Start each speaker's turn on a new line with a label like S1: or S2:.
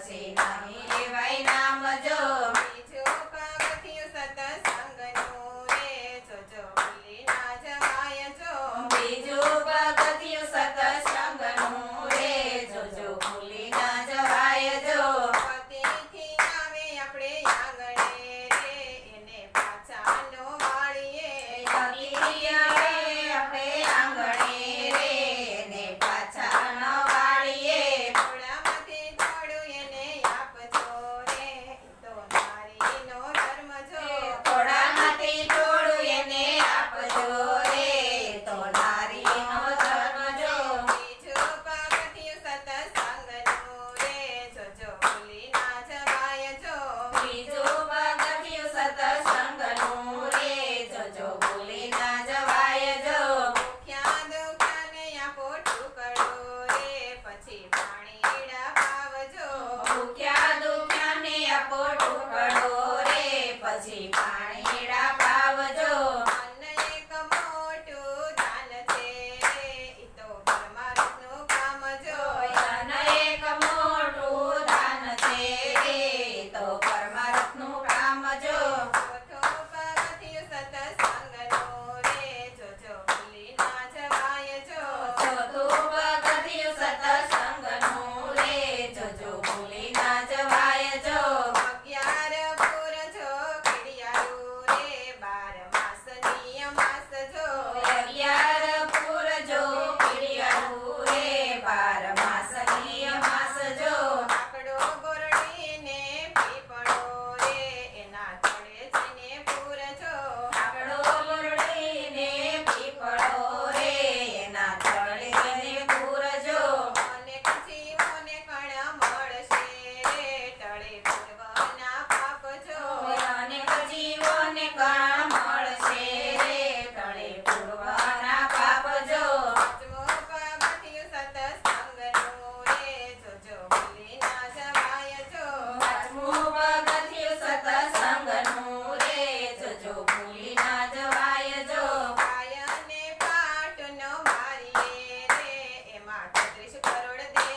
S1: થશે નહીં લેવાય નામ જો
S2: બીજો પાપ થયું સત સંગનું રે જો જો ભૂલી ના જવાય જો
S1: બીજો પાપ થયું સત સંગનું રે જો જો ભૂલી ના જવાય જો
S2: પતિથી આવે આપણે આંગણે રે એને પાછા નો વાળીએ
S1: પછી
S2: ese color de